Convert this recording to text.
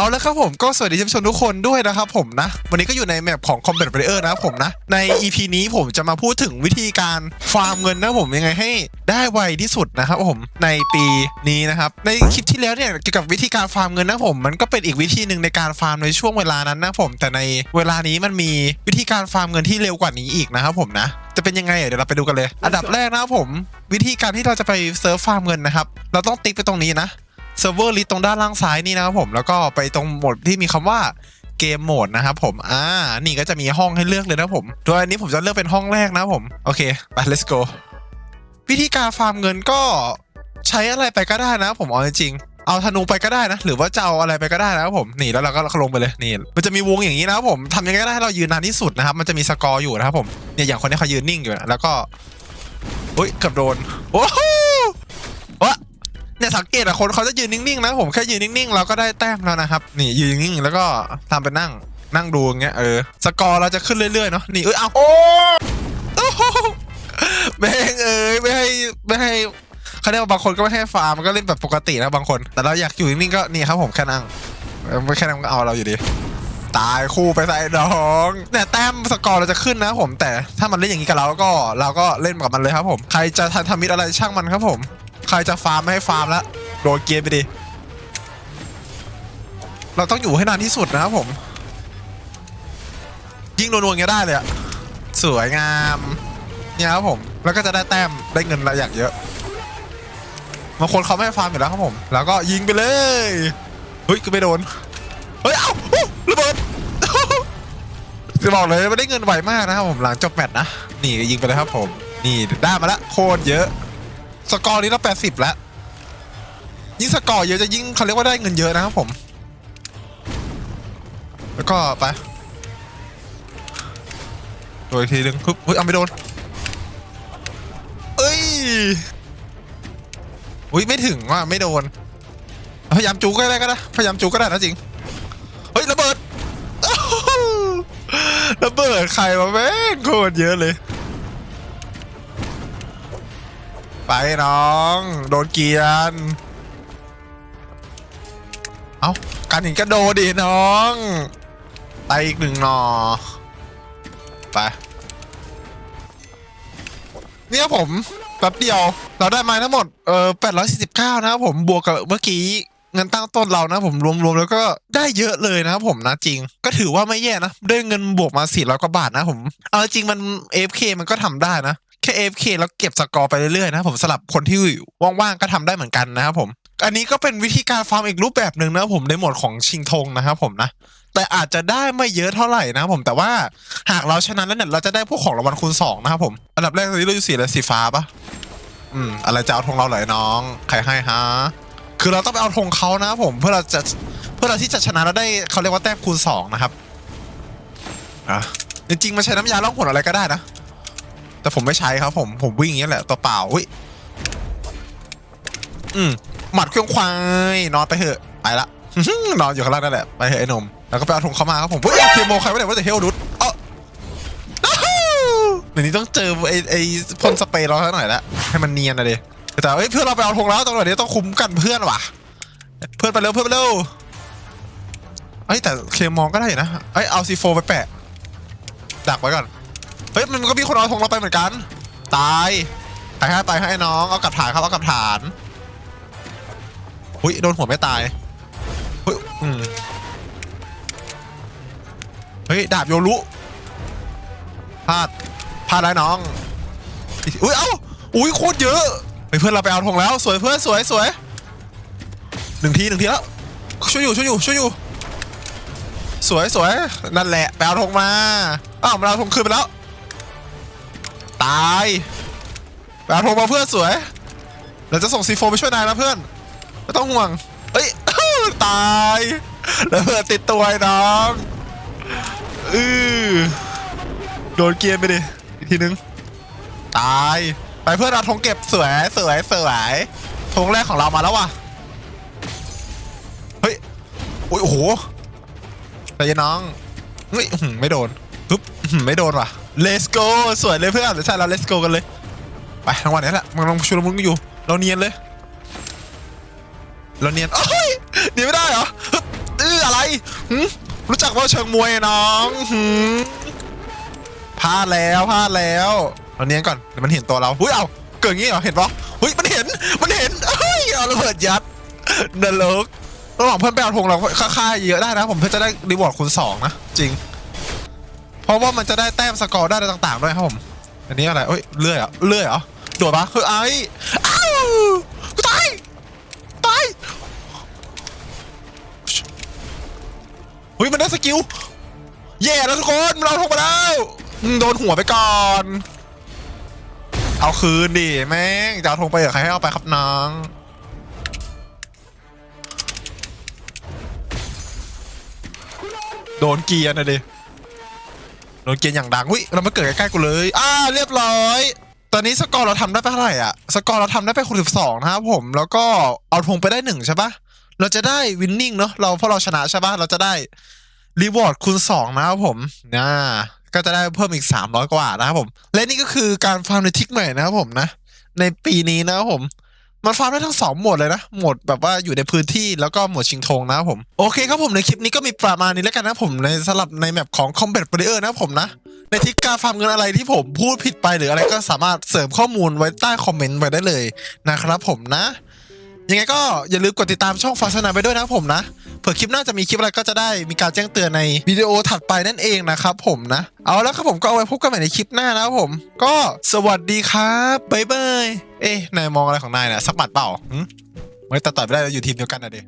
เอาแล้วครับผมก็สวัสดีท่านผู้ชมทุกคนด้วยนะครับผมนะ วันนี้ก็อยู่ในแมปของ Combat Warrior นะครับผมนะ ใน EP นี้ผมจะมาพูดถึงวิธีการฟาร์มเงินนะผมยังไงให้ได้ไวที่สุดนะครับผมในปีนี้นะครับในคลิปที่แล้วเนี่ยเกี่ยวกับวิธีการฟาร์มเงินนะผม มันก็เป็นอีกวิธีหนึ่งในการฟาร์มในช่วงเวลานั้นนะผม แต่ในเวลานี้มันมีวิธีการฟาร์มเงินที่เร็วกว่านี้อีกนะครับผมนะจะเป็นยังไงเดี๋ยวเราไปดูกันเลย อันดับแรกนะครับผม วิธีการที่เราจะไปเซิร์ฟฟาร์มเงินนะครับ เราต้องติ๊กไปตรงนี้นะ เซิร์ฟเวอร์ลิสตรงด้านล่างซ้ายนี่นะครับผมแล้วก็ไปตรงโหมดที่มีคำว่าเกมโหมดนะครับผม อ่า นี่ก็จะมีห้องให้เลือกเลยนะผมโดยอันนี้ผมจะเลือกเป็นห้องแรกนะผม โอเคไป let's go วิธีการฟาร์มเงินก็ใช้อะไรไปก็ได้นะผมเอาจริงเอาธนูไปก็ได้นะ หรือว่าจะเอาอะไรไปก็ได้นะครับผมนี่แล้วเราก็ลงไปเลยนี่ มันจะมีวงอย่างนี้นะครับผมทำยังไงก็ได้ให้เรายืนนานที่สุดนะครับ มันจะมีสกอร์อยู่นะครับผมเนี่ยอย่างคนนี้เขายืนนิ่งอยู่นะแล้วก็อุ้ยเกือบโดนโอ้โสังเกตอะคนเขาจะยืนนิ่งๆนะผมแค่ยืนนิ่งๆเราก็ได้แต้มแล้วนะครับ นี่ยืนนิ่งๆแล้วก็ทำเป็นนั่งนั่งดูอย่างเงี้ยเออสกอร์เราจะขึ้นเรื่อยๆเนาะนี่เอ้ยเอาโอ้ไม่ให้เอ้ยไม่ให้ไม่ให้เขาเรียกว่าบางคนก็ไม่ให้ฟาร์มมันก็เล่นแบบปกตินะบางคน แต่เราอยากอยู่นิ่งๆก็นี่ครับผมแค่นั่งไม่แค่นั่งก็เอาเราอยู่ดีตายคู่ไปใส่น้องเนี่ยแต้มสกอร์เราจะขึ้นนะผมแต่ถ้ามันเล่นอย่างนี้กับเราก็เราก็เล่นกับมันเลยครับผม ใครจะทันทำมิตอะไรช่างมันครับผม ใครจะฟาร์มไม่ให้ฟาร์มแล้วโดนเกมไปดิ เราต้องอยู่ให้นานที่สุดนะครับผม ยิงนวลๆอย่างเงี้ยได้เลยอะสวยงาม เนี่ยครับผม แล้วก็จะได้แต้มได้เงินระอย่างเยอะบางคนเขาไม่ให้ฟาร์มอยู่แล้วครับผม แล้วก็ยิงไปเลย เฮ้ยก็ไม่โดน เฮ้ย เอ้าระเบิดจะบอกเลยว่าได้เงินไวมากนะครับผมหลังจบแมตช์นะ นี่ยิงไปเลยครับผม นี่ได้มาล้วโคตรเยอะ สกอร์นี้เราแปดสิบแล้ว ยิ่งสกอร์เยอะจะยิ่งเขาเรียกว่าได้เงินเยอะนะครับผม แล้วก็ไปโดยทีนึงปึ๊บเฮ้ยเอาไม่โดน เอ้ยอุ้ยไม่ถึงว่าไม่โดน พยายามจูก็ได้ก็ได้ พยายามจูก็ได้นะจริง เฮ้ยระเบิดระเบิดใครมาแม่งโคตรเยอะเลย ไปน้อง โดนเกียน เอาการหินกระโดดดิน้องไปอีกหนึ่งหนอไปเนี่ยผมแป๊บเดียว เราได้มาทั้งหมดเออ849 นะครับผมบวกกับเมื่อกี้เงินตั้งต้นเรานะผมรวมๆแล้วก็ได้เยอะเลยนะครับผมนะจริง ก็ถือว่าไม่แย่นะได้เงินบวกมา400กว่าบาทนะผม เอาจริงมัน AFK มันก็ทำได้นะ แค่ AFK แล้วเก็บสกอร์ไปเรื่อยๆนะผมสลับคนที่ว่างๆก็ทำได้เหมือนกันนะครับผม อันนี้ก็เป็นวิธีการฟาร์มอีกรูปแบบหนึ่งนะผมในหมวดของชิงธงนะครับผมนะแต่อาจจะได้ไม่เยอะเท่าไหร่นะครับผมแต่ว่าหากเราชนะแล้วเนี่ยเราจะได้พวกของรางวัลคูณสองนะครับผมอันดับแรกตอนนี้เราอยู่สีอะไรสีฟ้าปะอืมอะไรจะเอาธงเราเหรอน้องใครให้ฮะคือเราต้องไปเอาธงเขานะครับผมเพื่อเราจะเพื่อเราที่จะชนะแล้วได้เขาเรียกว่าแต้มคูณสองนะครับอะจริงๆมันใช้น้ำยาล่องหนอะไรก็ได้นะ แต่ผมไม่ใช้ครับผมผมวิ่งอย่างนี้แหละตัวเปล่าอุ้ยอืมหมัดเครื่องควายนอนไปเถอะไปละนอนอยู่ข้างล่างนั่นแหละไปเถอะไอ้หนมแล้วก็ไปเอาธงเข้ามาครับผมเฮ้ยเอเคโมใครไม่ได้ว่าแต่เฮลดุดเออเดี๋ยวนี้ต้องเจอไอ้ไอ้พ่นสเปรย์เราสักหน่อยละให้มันเนียนนะเดิแต่เอ้ยเพื่อนเราไปเอาธงแล้วตรงไหนนี้ต้องคุ้มกันเพื่อนว่ะ เพื่อนไปเร็วเพื่อนไปเร็วเอ้ยแต่เคมองก็ได้นะเอ้ยเอาซีโฟไปแปะดักไว้ก่อน เฮ้ยมันก็มีคนเอาธงเราไปเหมือนกัน ตายไปให้ไปให้น้องเอากลับฐานครับเอากลับฐานหุ้ยโดนหัวไม่ตายเฮ้ยอืมเฮ้ยดาบโยรุพลาดพลาดแล้วน้องอุ้ยเอ้าอุ้ยโคตรเยอะเฮ้ยเพื่อนเราไปเอาธงแล้ว สวยเพื่อนสวยสวยหนึ่งทีหนึ่งทีแล้วช่วยอยู่ช่วยอยู่ช่วยอยู่ สวยสวยนั่นแหละไปเอาธงมาอ้าวมันเอาธงคืนไปแล้ว ตายไปเอาธงมาเพื่อนสวยเราจะส่งซีโฟไปช่วยนายนะเพื่อนไม่ต้องห่วงเอ้ยตายแล้วเพื่อนติดตัวไอ้น้องอือโดนเกียร์ไปดิอีกทีนึงตายไปเพื่อนเราธงเก็บสวยสวยสวยธงแรกของเรามาแล้วว่ะเฮ้ยโอ้ยโหแต่ยันน้องเฮ้ยไม่โดนปึ๊บไม่โดนว่ะ let's go สวยเลยเพื่อนใช่เรา let's go กันเลย ไปทั้งวันนี้แหละมันลังชุลมุนกันอยู่ เราเนียนเลย เราเนียนโอ้ยหนีไม่ได้เหรอฮึบอื้ออะไรหึรู้จักว่าเชิงมวยน้องหึพลาดแล้วพลาดแล้วเราเนี้ยก่อนเดี๋ยวมันเห็นตัวเราหุ้ยเอาเกิดงี้เหรอเห็นปะหุ้ยมันเห็นมันเห็นเฮ้ยเอาระเบิดยัดนรกระหว่างเพื่อนไปเอาธงเราค่าๆเยอะได้นะ ผมเพื่อจะได้รีวอร์ดคูณสองนะจริง ราะว่ามันจะได้แต้มสกอร์ได้อะไรต่างๆด้วยครับผม อันนี้อะไรเอ้ยเลื่อยเหรอเลื่อยเหรอโดดปะคือไอ้อ้าวกูตายตายเฮ้ยมันได้สกิลแย่แล้วทุกคนเราทงมาแล้วโดนหัวไปก่อน เอาคืนดิแม่งจะเอาธงไปเหรอใครให้เอาไปครับน้องโดนเกียร์นะดิ โดนเกณฑ์อย่างดังอุ้ยเรามาเกิดใกล้ๆกูเลย อ่า เรียบร้อย ตอนนี้สกอร์เราทำได้ไปเท่าไหร่อะ สกอร์เราทำได้ไปคูณสิบสองนะครับผม แล้วก็เอาธงไปได้หนึ่งใช่ปะเราจะได้วินนิ่งเนาะ เราเพราะเราชนะใช่ปะเราจะได้รีวอร์ดคูณสองนะครับผมนะก็จะได้เพิ่มอีกสามร้อยกว่านะครับผม และนี่ก็คือการฟาร์มในทิกใหม่นะครับผมนะ ในปีนี้นะครับผม มันฟาร์มได้ทั้งสองโหมดเลยนะโหมดแบบว่าอยู่ในพื้นที่แล้วก็โหมดชิงธงนะครับผม โอเคครับผมในคลิปนี้ก็มีประมาณนี้แล้วกันนะผมในสำหรับในแมปของ Combat Player นะผมนะ ในทิกการฟาร์มเงินอะไรที่ผมพูดผิดไปหรืออะไรก็สามารถเสริมข้อมูลไว้ใต้คอมเมนต์ไว้ได้เลยนะครับผมนะ ยังไงก็อย่าลืมกดติดตามช่องฟาสนาไปด้วยนะผมนะเผื่อคลิปหน้าจะมีคลิปอะไรก็จะได้มีการแจ้งเตือนในวิดีโอถัดไปนั่นเองนะครับผมนะ เอาแล้วครับผมก็เอาไว้พบกันใหม่ในคลิปหน้านะครับผม ก็สวัสดีครับบ๊ายบายเอ๊ะนายมองอะไรของนายเนี่ยสักหมัดเปล่าหึไม่ตัดต่อไม่ได้เราอยู่ทีมเดียวกันนะเด็